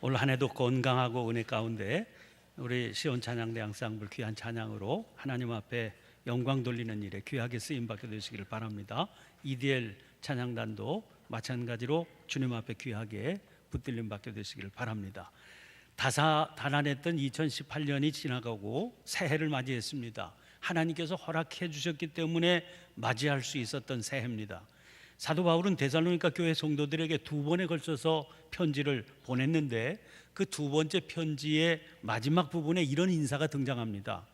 올 한해도 건강하고 은혜 가운데 우리 시온 찬양대 양상불 귀한 찬양으로 하나님 앞에 영광 돌리는 일에 귀하게 쓰임 받게 되시기를 바랍니다. EDL 찬양단도 마찬가지로 주님 앞에 귀하게 붙들림 받게 되시기를 바랍니다. 다사 다난했던 2018년이 지나가고 새해를 맞이했습니다. 하나님께서 허락해 주셨기 때문에 맞이할 수 있었던 새해입니다. 사도 바울은 데살로니가 교회 성도들에게 두 번에 걸쳐서 편지를 보냈는데 그 두 번째 편지의 마지막 부분에 이런 인사가 등장합니다.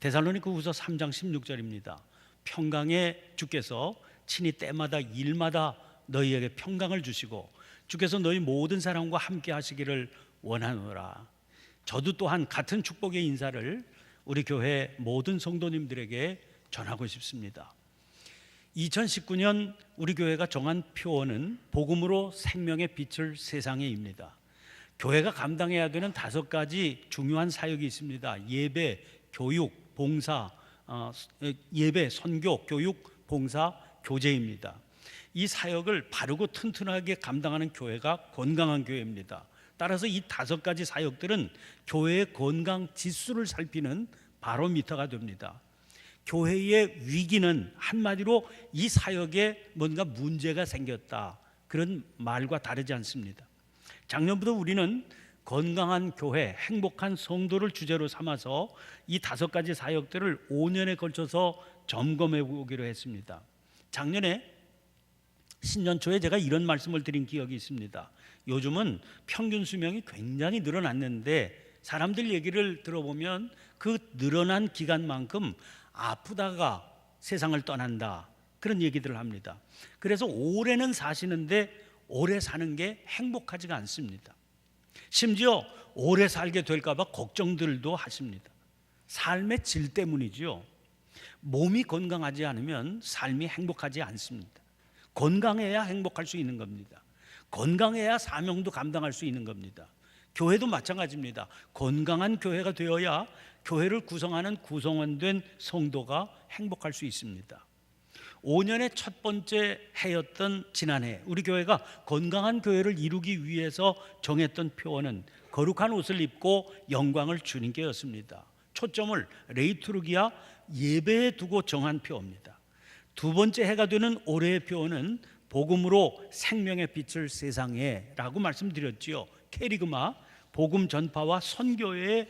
데살로니가 후서 3장 16절입니다. 평강의 주께서 친히 때마다 일마다 너희에게 평강을 주시고 주께서 너희 모든 사람과 함께 하시기를 원하노라. 저도 또한 같은 축복의 인사를 우리 교회 모든 성도님들에게 전하고 싶습니다. 2019년 우리 교회가 정한 표어는 복음으로 생명의 빛을 세상에입니다. 교회가 감당해야 되는 다섯 가지 중요한 사역이 있습니다. 예배, 교육, 봉사, 어, 예배, 선교, 교육, 봉사, 교제입니다. 이 사역을 바르고 튼튼하게 감당하는 교회가 건강한 교회입니다. 따라서 이 다섯 가지 사역들은 교회의 건강 지수를 살피는 바로미터가 됩니다. 교회의 위기는 한마디로 이 사역에 뭔가 문제가 생겼다. 그런 말과 다르지 않습니다. 작년부터 우리는 건강한 교회, 행복한 성도를 주제로 삼아서 이 다섯 가지 사역들을 5년에 걸쳐서 점검해 보기로 했습니다. 작년에 신년 초에 제가 이런 말씀을 드린 기억이 있습니다. 요즘은 평균 수명이 굉장히 늘어났는데 사람들 얘기를 들어보면 그 늘어난 기간만큼 아프다가 세상을 떠난다. 그런 얘기들을 합니다. 그래서 올해는 사시는데 오래 사는 게 행복하지가 않습니다. 심지어 오래 살게 될까봐 걱정들도 하십니다. 삶의 질 때문이죠. 몸이 건강하지 않으면 삶이 행복하지 않습니다. 건강해야 행복할 수 있는 겁니다. 건강해야 사명도 감당할 수 있는 겁니다. 교회도 마찬가지입니다. 건강한 교회가 되어야 교회를 구성하는 구성원된 성도가 행복할 수 있습니다. 5년의 첫 번째 해였던 지난해 우리 교회가 건강한 교회를 이루기 위해서 정했던 표어는 거룩한 옷을 입고 영광을 주님께였습니다. 초점을 레이투르기아 예배에 두고 정한 표어입니다. 두 번째 해가 되는 올해의 표어는 복음으로 생명의 빛을 세상에라고 말씀드렸지요. 캐리그마 복음 전파와 선교에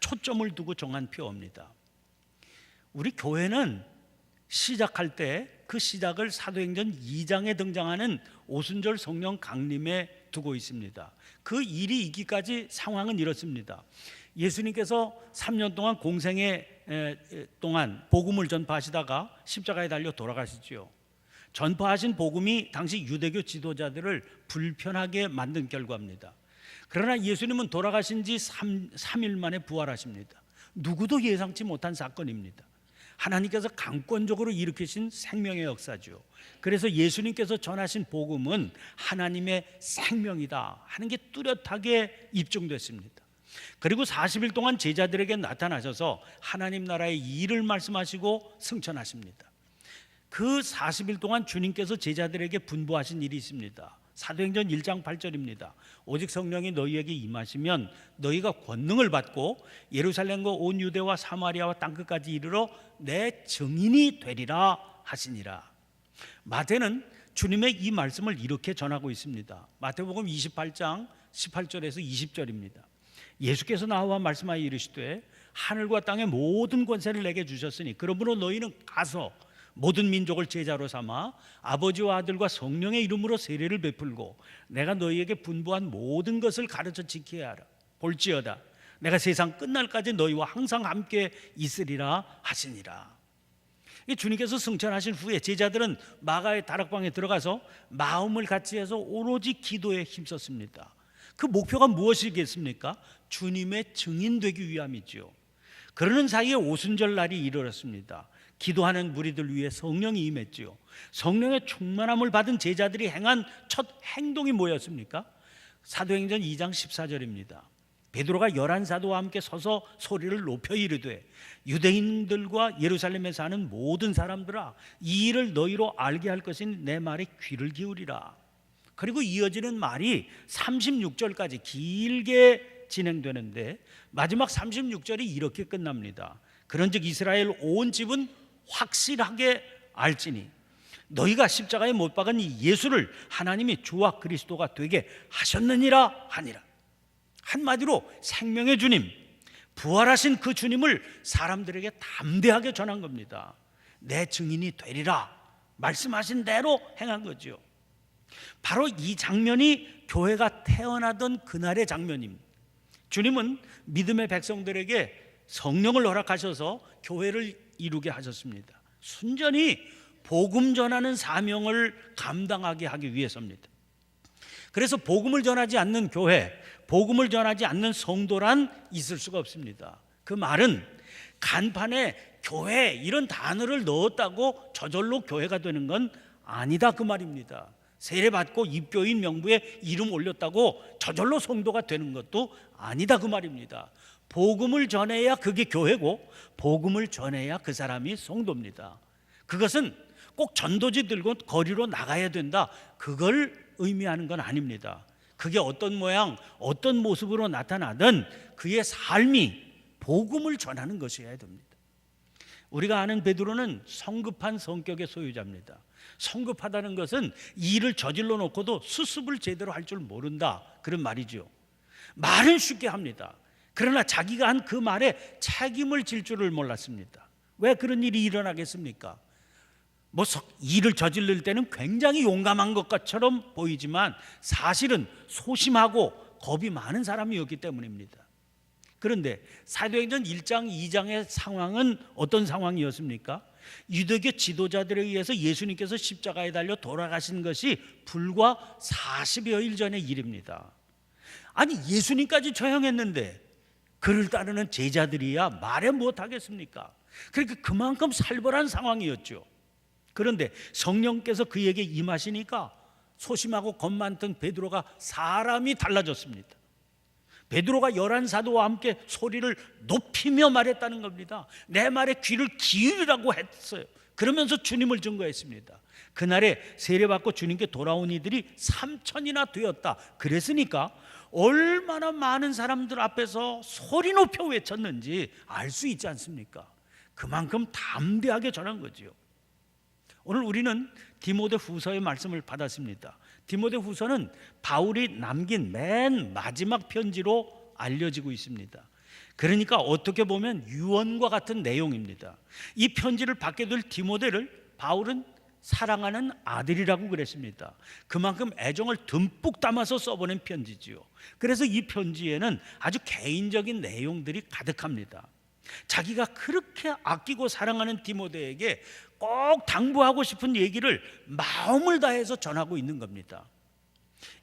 초점을 두고 정한 표어입니다. 우리 교회는 시작할 때 그 시작을 사도행전 2장에 등장하는 오순절 성령 강림에 두고 있습니다. 그 일이 있기까지 상황은 이렇습니다. 예수님께서 3년 동안 공생의 동안 복음을 전파하시다가 십자가에 달려 돌아가시지요. 전파하신 복음이 당시 유대교 지도자들을 불편하게 만든 결과입니다. 그러나 예수님은 돌아가신 지 3, 3일 만에 부활하십니다. 누구도 예상치 못한 사건입니다. 하나님께서 강권적으로 일으키신 생명의 역사죠. 그래서 예수님께서 전하신 복음은 하나님의 생명이다 하는 게 뚜렷하게 입증됐습니다. 그리고 40일 동안 제자들에게 나타나셔서 하나님 나라의 일을 말씀하시고 승천하십니다. 그 40일 동안 주님께서 제자들에게 분부하신 일이 있습니다. 사도행전 1장 8절입니다. 오직 성령이 너희에게 임하시면 너희가 권능을 받고 예루살렘과 온 유대와 사마리아와 땅 끝까지 이르러 내 증인이 되리라 하시니라. 마태는 주님의 이 말씀을 이렇게 전하고 있습니다. 마태복음 28장 18절에서 20절입니다. 예수께서 나와 말씀하여 이르시되 하늘과 땅의 모든 권세를 내게 주셨으니 그러므로 너희는 가서 모든 민족을 제자로 삼아 아버지와 아들과 성령의 이름으로 세례를 베풀고 내가 너희에게 분부한 모든 것을 가르쳐 지켜야 하라. 볼지어다. 내가 세상 끝날까지 너희와 항상 함께 있으리라 하시니라. 주님께서 승천하신 후에 제자들은 마가의 다락방에 들어가서 마음을 같이 해서 오로지 기도에 힘썼습니다. 그 목표가 무엇이겠습니까? 주님의 증인 되기 위함이죠. 그러는 사이에 오순절 날이 이르렀습니다. 기도하는 무리들 위해 성령이 임했지요. 성령의 충만함을 받은 제자들이 행한 첫 행동이 뭐였습니까? 사도행전 2장 14절입니다. 베드로가 열한 사도와 함께 서서 소리를 높여 이르되 유대인들과 예루살렘에 사는 모든 사람들아 이 일을 너희로 알게 할 것인 내 말에 귀를 기울이라. 그리고 이어지는 말이 36절까지 길게 진행되는데 마지막 36절이 이렇게 끝납니다. 그런즉 이스라엘 온 집은 확실하게 알지니 너희가 십자가에 못 박은 이 예수를 하나님이 주와 그리스도가 되게 하셨느니라 하니라. 한마디로 생명의 주님, 부활하신 그 주님을 사람들에게 담대하게 전한 겁니다. 내 증인이 되리라 말씀하신 대로 행한 거죠. 바로 이 장면이 교회가 태어나던 그날의 장면입니다. 주님은 믿음의 백성들에게 성령을 허락하셔서 교회를 이루게 하셨습니다. 순전히 복음 전하는 사명을 감당하게 하기 위해서입니다. 그래서 복음을 전하지 않는 교회, 복음을 전하지 않는 성도란 있을 수가 없습니다. 그 말은 간판에 교회 이런 단어를 넣었다고 저절로 교회가 되는 건 아니다 그 말입니다. 세례 받고 입교인 명부에 이름 올렸다고 저절로 성도가 되는 것도 아니다 그 말입니다. 복음을 전해야 그게 교회고 복음을 전해야 그 사람이 성도입니다. 그것은 꼭 전도지 들고 거리로 나가야 된다. 그걸 의미하는 건 아닙니다. 그게 어떤 모양, 어떤 모습으로 나타나든 그의 삶이 복음을 전하는 것이어야 됩니다. 우리가 아는 베드로는 성급한 성격의 소유자입니다. 성급하다는 것은 일을 저질러 놓고도 수습을 제대로 할 줄 모른다. 그런 말이죠. 말은 쉽게 합니다. 그러나 자기가 한 그 말에 책임을 질 줄을 몰랐습니다. 왜 그런 일이 일어나겠습니까? 뭐 일을 저지를 때는 굉장히 용감한 것처럼 보이지만 사실은 소심하고 겁이 많은 사람이었기 때문입니다. 그런데 사도행전 1장 2장의 상황은 어떤 상황이었습니까? 유대교 지도자들에 의해서 예수님께서 십자가에 달려 돌아가신 것이 불과 40여일 전의 일입니다. 아니 예수님까지 처형했는데 그를 따르는 제자들이야 말해 못하겠습니까? 그러니까 그만큼 살벌한 상황이었죠. 그런데 성령께서 그에게 임하시니까 소심하고 겁 많던 베드로가 사람이 달라졌습니다. 베드로가 열한 사도와 함께 소리를 높이며 말했다는 겁니다. 내 말에 귀를 기울이라고 했어요. 그러면서 주님을 증거했습니다. 그날에 세례받고 주님께 돌아온 이들이 3천이나 되었다. 그랬으니까 얼마나 많은 사람들 앞에서 소리 높여 외쳤는지 알 수 있지 않습니까? 그만큼 담대하게 전한 거지요. 오늘 우리는 디모데 후서의 말씀을 받았습니다. 디모데 후서는 바울이 남긴 맨 마지막 편지로 알려지고 있습니다. 그러니까 어떻게 보면 유언과 같은 내용입니다. 이 편지를 받게 될 디모데를 바울은 사랑하는 아들이라고 그랬습니다. 그만큼 애정을 듬뿍 담아서 써보낸 편지지요. 그래서 이 편지에는 아주 개인적인 내용들이 가득합니다. 자기가 그렇게 아끼고 사랑하는 디모데에게 꼭 당부하고 싶은 얘기를 마음을 다해서 전하고 있는 겁니다.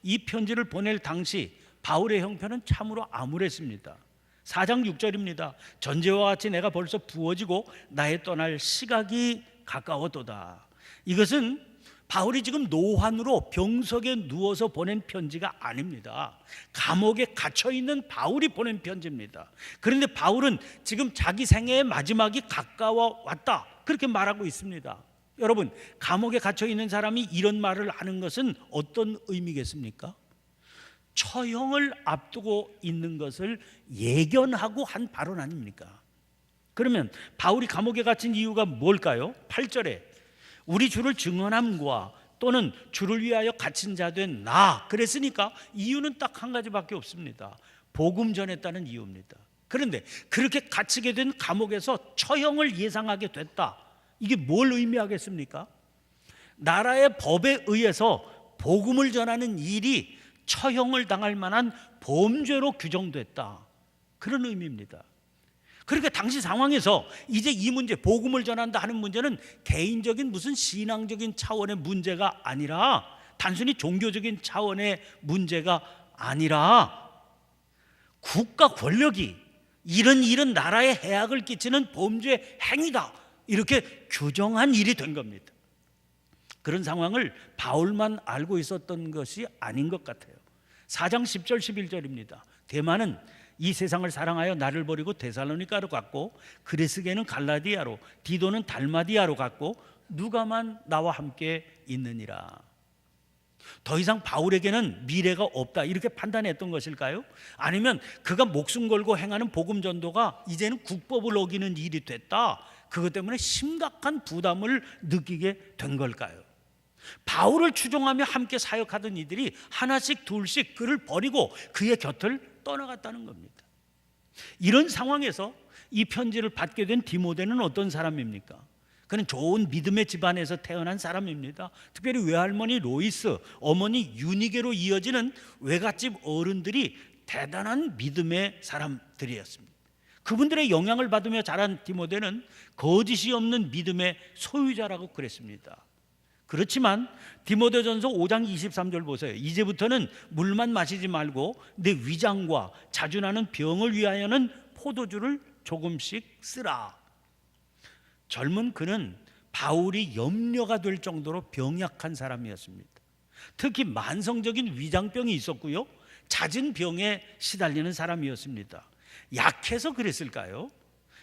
이 편지를 보낼 당시 바울의 형편은 참으로 암울했습니다. 4장 6절입니다. 전제와 같이 내가 벌써 부어지고 나의 떠날 시각이 가까웠도다. 이것은 바울이 지금 노환으로 병석에 누워서 보낸 편지가 아닙니다. 감옥에 갇혀 있는 바울이 보낸 편지입니다. 그런데 바울은 지금 자기 생애의 마지막이 가까워 왔다. 그렇게 말하고 있습니다. 여러분, 감옥에 갇혀 있는 사람이 이런 말을 하는 것은 어떤 의미겠습니까? 처형을 앞두고 있는 것을 예견하고 한 발언 아닙니까? 그러면 바울이 감옥에 갇힌 이유가 뭘까요? 8절에 우리 주를 증언함과 또는 주를 위하여 갇힌 자 된 나. 그랬으니까 이유는 딱 한 가지밖에 없습니다. 복음 전했다는 이유입니다. 그런데 그렇게 갇히게 된 감옥에서 처형을 예상하게 됐다. 이게 뭘 의미하겠습니까? 나라의 법에 의해서 복음을 전하는 일이 처형을 당할 만한 범죄로 규정됐다. 그런 의미입니다. 그러니까 당시 상황에서 이제 이 문제 복음을 전한다 하는 문제는 개인적인 무슨 신앙적인 차원의 문제가 아니라 단순히 종교적인 차원의 문제가 아니라 국가 권력이 이런 일은 나라에 해악을 끼치는 범죄 행위다 이렇게 규정한 일이 된 겁니다. 그런 상황을 바울만 알고 있었던 것이 아닌 것 같아요. 4장 10절 11절입니다. 대만은 이 세상을 사랑하여 나를 버리고 데살로니가로 갔고 그레스게는 갈라디아로 디도는 달마디아로 갔고 누가만 나와 함께 있느니라. 더 이상 바울에게는 미래가 없다 이렇게 판단했던 것일까요? 아니면 그가 목숨 걸고 행하는 복음 전도가 이제는 국법을 어기는 일이 됐다. 그것 때문에 심각한 부담을 느끼게 된 걸까요? 바울을 추종하며 함께 사역하던 이들이 하나씩 둘씩 그를 버리고 그의 곁을 떠나갔다는 겁니다. 이런 상황에서 이 편지를 받게 된 디모데는 어떤 사람입니까? 그는 좋은 믿음의 집안에서 태어난 사람입니다. 특별히 외할머니 로이스, 어머니 유니게로 이어지는 외갓집 어른들이 대단한 믿음의 사람들이었습니다. 그분들의 영향을 받으며 자란 디모데는 거짓이 없는 믿음의 소유자라고 그랬습니다. 그렇지만 디모데전서 5장 23절 보세요. 이제부터는 물만 마시지 말고 내 위장과 자주 나는 병을 위하여는 포도주를 조금씩 쓰라. 젊은 그는 바울이 염려가 될 정도로 병약한 사람이었습니다. 특히 만성적인 위장병이 있었고요. 잦은 병에 시달리는 사람이었습니다. 약해서 그랬을까요?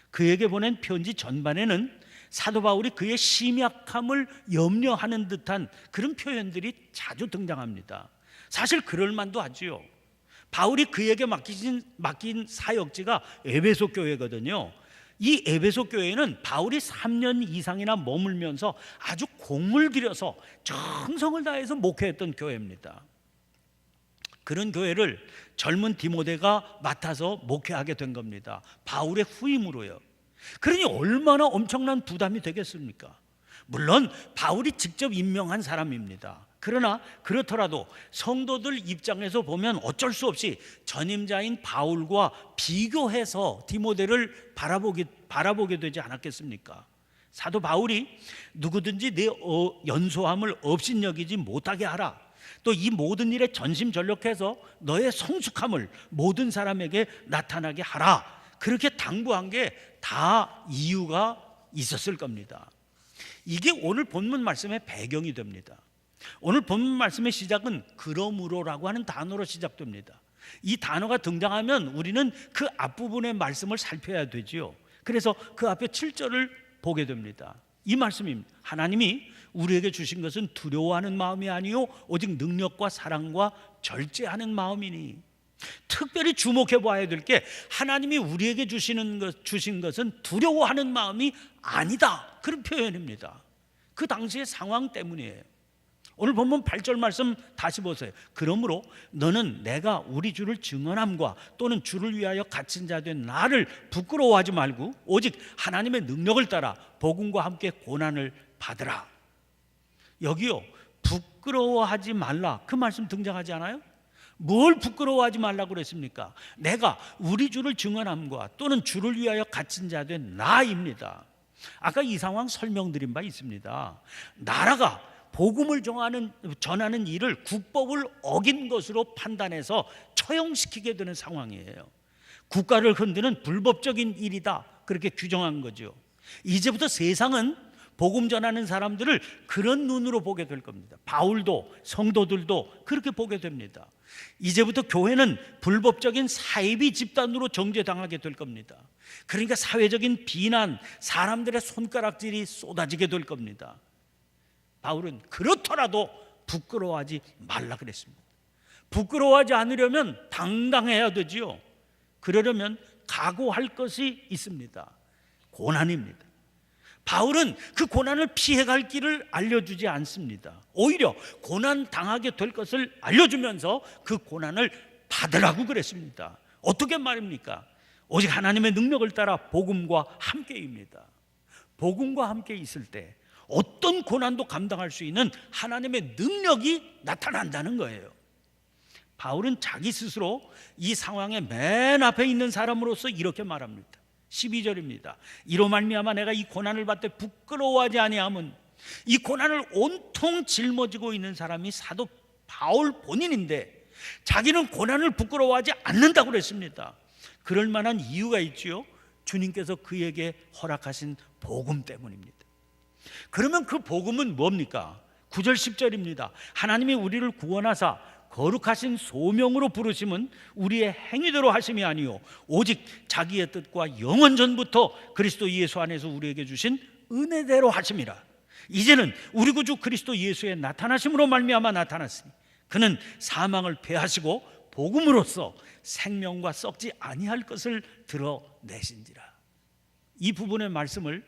그에게 보낸 편지 전반에는 사도 바울이 그의 심약함을 염려하는 듯한 그런 표현들이 자주 등장합니다. 사실 그럴 만도 하지요. 바울이 그에게 맡긴, 맡긴 사역지가 에베소 교회거든요. 이 에베소 교회는 바울이 3년 이상이나 머물면서 아주 공을 들여서 정성을 다해서 목회했던 교회입니다. 그런 교회를 젊은 디모데가 맡아서 목회하게 된 겁니다. 바울의 후임으로요. 그러니 얼마나 엄청난 부담이 되겠습니까? 물론 바울이 직접 임명한 사람입니다. 그러나 그렇더라도 성도들 입장에서 보면 어쩔 수 없이 전임자인 바울과 비교해서 디모데를 바라보게, 바라보게 되지 않았겠습니까? 사도 바울이 누구든지 내 어, 연소함을 업신여기지 못하게 하라. 또 이 모든 일에 전심전력해서 너의 성숙함을 모든 사람에게 나타나게 하라. 그렇게 당부한 게 다 이유가 있었을 겁니다. 이게 오늘 본문 말씀의 배경이 됩니다. 오늘 본문 말씀의 시작은 그러므로라고 하는 단어로 시작됩니다. 이 단어가 등장하면 우리는 그 앞부분의 말씀을 살펴야 되지요. 그래서 그 앞에 7절을 보게 됩니다. 이 말씀입니다. 하나님이 우리에게 주신 것은 두려워하는 마음이 아니요 오직 능력과 사랑과 절제하는 마음이니 특별히 주목해 봐야 될 게 하나님이 우리에게 주시는 것 주신 것은 두려워하는 마음이 아니다. 그런 표현입니다. 그 당시의 상황 때문이에요. 오늘 본문 8절 말씀 다시 보세요. 그러므로 너는 내가 우리 주를 증언함과 또는 주를 위하여 갇힌 자 된 나를 부끄러워하지 말고 오직 하나님의 능력을 따라 복음과 함께 고난을 받으라. 여기요. 부끄러워하지 말라. 그 말씀 등장하지 않아요? 뭘 부끄러워하지 말라고 그랬습니까? 내가 우리 주를 증언함과 또는 주를 위하여 갇힌 자 된 나입니다. 아까 이 상황 설명드린 바 있습니다. 나라가 복음을 정하는 전하는 일을 국법을 어긴 것으로 판단해서 처형시키게 되는 상황이에요. 국가를 흔드는 불법적인 일이다. 그렇게 규정한 거죠. 이제부터 세상은 복음 전하는 사람들을 그런 눈으로 보게 될 겁니다. 바울도 성도들도 그렇게 보게 됩니다. 이제부터 교회는 불법적인 사이비 집단으로 정죄당하게 될 겁니다. 그러니까 사회적인 비난, 사람들의 손가락질이 쏟아지게 될 겁니다. 바울은 그렇더라도 부끄러워하지 말라 그랬습니다. 부끄러워하지 않으려면 당당해야 되지요. 그러려면 각오할 것이 있습니다. 고난입니다. 바울은 그 고난을 피해갈 길을 알려주지 않습니다. 오히려 고난 당하게 될 것을 알려주면서 그 고난을 받으라고 그랬습니다. 어떻게 말입니까? 오직 하나님의 능력을 따라 복음과 함께입니다. 복음과 함께 있을 때 어떤 고난도 감당할 수 있는 하나님의 능력이 나타난다는 거예요. 바울은 자기 스스로 이 상황의 맨 앞에 있는 사람으로서 이렇게 말합니다. 12절입니다. 이로 말미암아 내가 이 고난을 받되 부끄러워하지 아니함은 이 고난을 온통 짊어지고 있는 사람이 사도 바울 본인인데 자기는 고난을 부끄러워하지 않는다고 그랬습니다. 그럴 만한 이유가 있지요. 주님께서 그에게 허락하신 복음 때문입니다. 그러면 그 복음은 뭡니까? 9절 10절입니다. 하나님이 우리를 구원하사 거룩하신 소명으로 부르심은 우리의 행위대로 하심이 아니요 오직 자기의 뜻과 영원 전부터 그리스도 예수 안에서 우리에게 주신 은혜대로 하심이라. 이제는 우리 구주 그리스도 예수의 나타나심으로 말미암아 나타났으니 그는 사망을 패하시고 복음으로써 생명과 썩지 아니할 것을 드러내신지라. 이 부분의 말씀을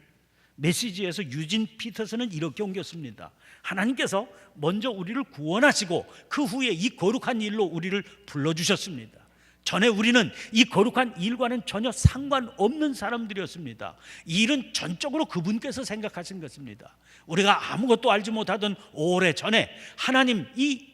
메시지에서 유진 피터스는 이렇게 옮겼습니다. 하나님께서 먼저 우리를 구원하시고 그 후에 이 거룩한 일로 우리를 불러주셨습니다. 전에 우리는 이 거룩한 일과는 전혀 상관없는 사람들이었습니다. 이 일은 전적으로 그분께서 생각하신 것입니다. 우리가 아무것도 알지 못하던 오래 전에 하나님 이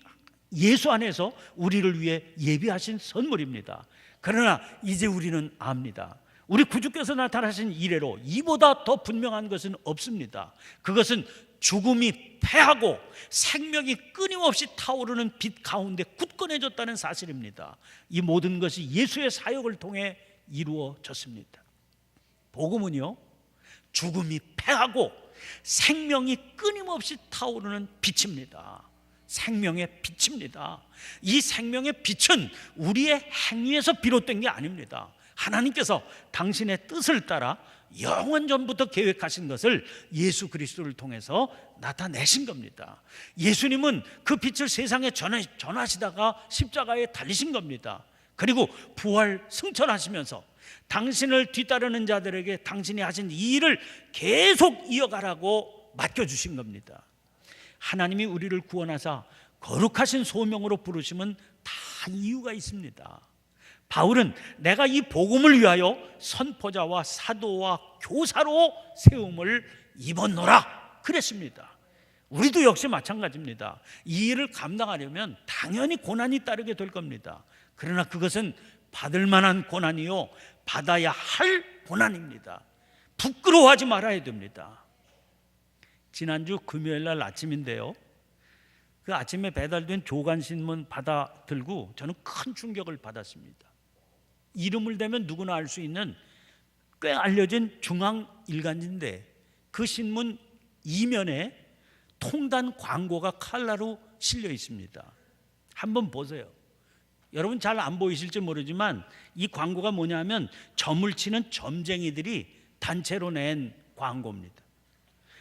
예수 안에서 우리를 위해 예비하신 선물입니다. 그러나 이제 우리는 압니다. 우리 구주께서 나타나신 이래로 이보다 더 분명한 것은 없습니다. 그것은 죽음이 패하고 생명이 끊임없이 타오르는 빛 가운데 굳건해졌다는 사실입니다. 이 모든 것이 예수의 사역을 통해 이루어졌습니다. 복음은요, 죽음이 패하고 생명이 끊임없이 타오르는 빛입니다. 생명의 빛입니다. 이 생명의 빛은 우리의 행위에서 비롯된 게 아닙니다. 하나님께서 당신의 뜻을 따라 영원 전부터 계획하신 것을 예수 그리스도를 통해서 나타내신 겁니다. 예수님은 그 빛을 세상에 전하, 전하시다가 십자가에 달리신 겁니다. 그리고 부활 승천하시면서 당신을 뒤따르는 자들에게 당신이 하신 이 일을 계속 이어가라고 맡겨주신 겁니다. 하나님이 우리를 구원하사 거룩하신 소명으로 부르심은 다 이유가 있습니다. 바울은 내가 이 복음을 위하여 선포자와 사도와 교사로 세움을 입었노라 그랬습니다. 우리도 역시 마찬가지입니다. 이 일을 감당하려면 당연히 고난이 따르게 될 겁니다. 그러나 그것은 받을 만한 고난이요 받아야 할 고난입니다. 부끄러워하지 말아야 됩니다. 지난주 금요일 날 아침인데요. 그 아침에 배달된 조간 신문 받아 들고 저는 큰 충격을 받았습니다. 이름을 대면 누구나 알 수 있는 꽤 알려진 중앙 일간지인데 그 신문 이면에 통단 광고가 칼라로 실려 있습니다. 한번 보세요. 여러분 잘 안 보이실지 모르지만 이 광고가 뭐냐면 점을 치는 점쟁이들이 단체로 낸 광고입니다.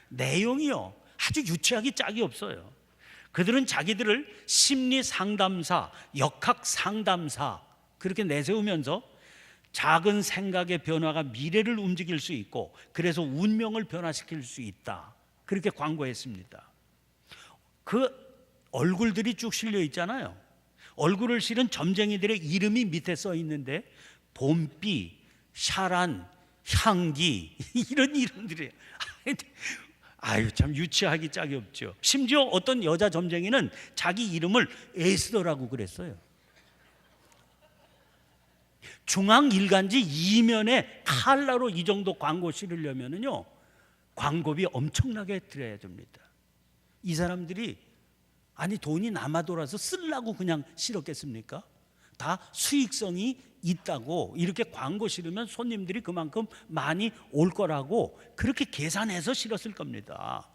내용이요 아주 유치하기 짝이 없어요. 그들은 자기들을 심리 상담사, 역학 상담사 그렇게 내세우면서 작은 생각의 변화가 미래를 움직일 수 있고 그래서 운명을 변화시킬 수 있다. 그렇게 광고했습니다. 그 얼굴들이 쭉 실려 있잖아요. 얼굴을 실은 점쟁이들의 이름이 밑에 써 있는데 봄비, 샤란, 향기 이런 이름들이에요. 아유 참 유치하기 짝이 없죠. 심지어 어떤 여자 점쟁이는 자기 이름을 에스더라고 그랬어요. 중앙 일간지 이면에 칼라로 이 정도 광고 실으려면은요 광고비 엄청나게 들여야 됩니다. 이 사람들이 아니 돈이 남아 돌아서 쓰려고 그냥 실었겠습니까? 다 수익성이 있다고 이렇게 광고 실으면 손님들이 그만큼 많이 올 거라고 그렇게 계산해서 실었을 겁니다.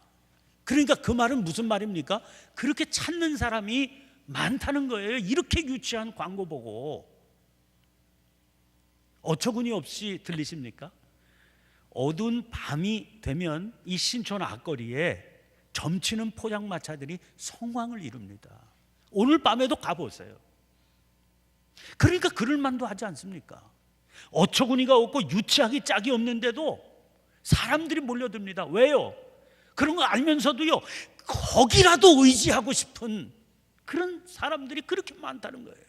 그러니까 그 말은 무슨 말입니까? 그렇게 찾는 사람이 많다는 거예요. 이렇게 유치한 광고 보고 어처구니 없이 들리십니까? 어두운 밤이 되면 이 신촌 앞거리에 점치는 포장마차들이 성황을 이룹니다. 오늘 밤에도 가보세요. 그러니까 그럴 만도 하지 않습니까? 어처구니가 없고 유치하기 짝이 없는데도 사람들이 몰려듭니다. 왜요? 그런 거 알면서도요, 거기라도 의지하고 싶은 그런 사람들이 그렇게 많다는 거예요.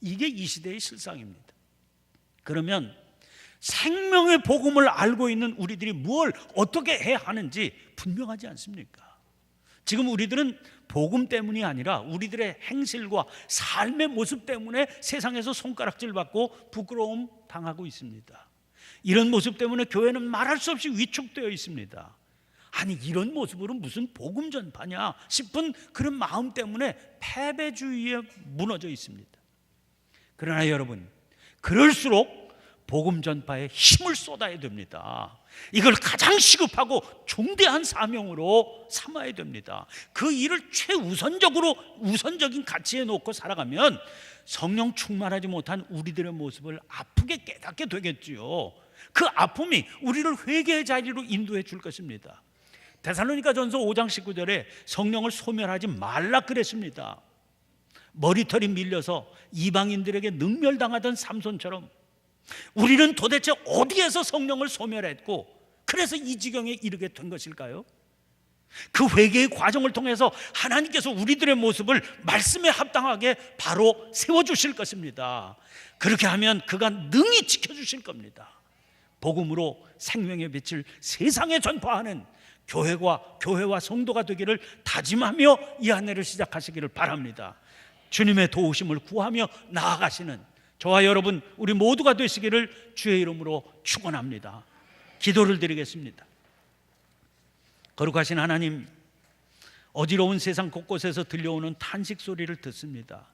이게 이 시대의 실상입니다. 그러면 생명의 복음을 알고 있는 우리들이 뭘 어떻게 해야 하는지 분명하지 않습니까? 지금 우리들은 복음 때문이 아니라 우리들의 행실과 삶의 모습 때문에 세상에서 손가락질 받고 부끄러움 당하고 있습니다. 이런 모습 때문에 교회는 말할 수 없이 위축되어 있습니다. 아니 이런 모습으로 무슨 복음 전파냐 싶은 그런 마음 때문에 패배주의에 무너져 있습니다. 그러나 여러분 그럴수록 복음 전파에 힘을 쏟아야 됩니다. 이걸 가장 시급하고 중대한 사명으로 삼아야 됩니다. 그 일을 최우선적으로 우선적인 가치에 놓고 살아가면 성령 충만하지 못한 우리들의 모습을 아프게 깨닫게 되겠지요. 그 아픔이 우리를 회개의 자리로 인도해 줄 것입니다. 데살로니가 전서 5장 19절에 성령을 소멸하지 말라 그랬습니다. 머리털이 밀려서 이방인들에게 능멸당하던 삼손처럼 우리는 도대체 어디에서 성령을 소멸했고 그래서 이 지경에 이르게 된 것일까요? 그 회개의 과정을 통해서 하나님께서 우리들의 모습을 말씀에 합당하게 바로 세워 주실 것입니다. 그렇게 하면 그가 능히 지켜 주실 겁니다. 복음으로 생명의 빛을 세상에 전파하는 교회와 교회와 성도가 되기를 다짐하며 이 한 해를 시작하시기를 바랍니다. 주님의 도우심을 구하며 나아가시는 저와 여러분 우리 모두가 되시기를 주의 이름으로 축원합니다. 기도를 드리겠습니다. 거룩하신 하나님 어지러운 세상 곳곳에서 들려오는 탄식 소리를 듣습니다.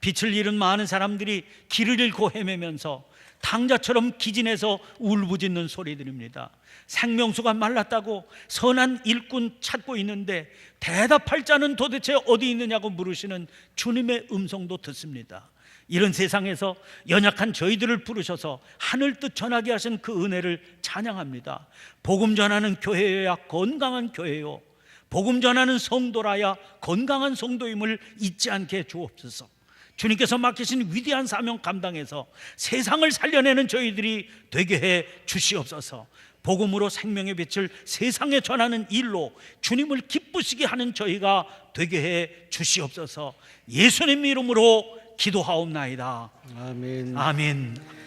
빛을 잃은 많은 사람들이 길을 잃고 헤매면서 당자처럼 기진해서 울부짖는 소리들입니다. 생명수가 말랐다고 선한 일꾼 찾고 있는데 대답할 자는 도대체 어디 있느냐고 물으시는 주님의 음성도 듣습니다. 이런 세상에서 연약한 저희들을 부르셔서 하늘 뜻 전하게 하신 그 은혜를 찬양합니다. 복음 전하는 교회여야 건강한 교회요. 복음 전하는 성도라야 건강한 성도임을 잊지 않게 주옵소서. 주님께서 맡기신 위대한 사명 감당해서 세상을 살려내는 저희들이 되게 해 주시옵소서. 복음으로 생명의 빛을 세상에 전하는 일로 주님을 기쁘시게 하는 저희가 되게 해 주시옵소서. 예수님 이름으로 기도하옵나이다. 아멘. 아멘.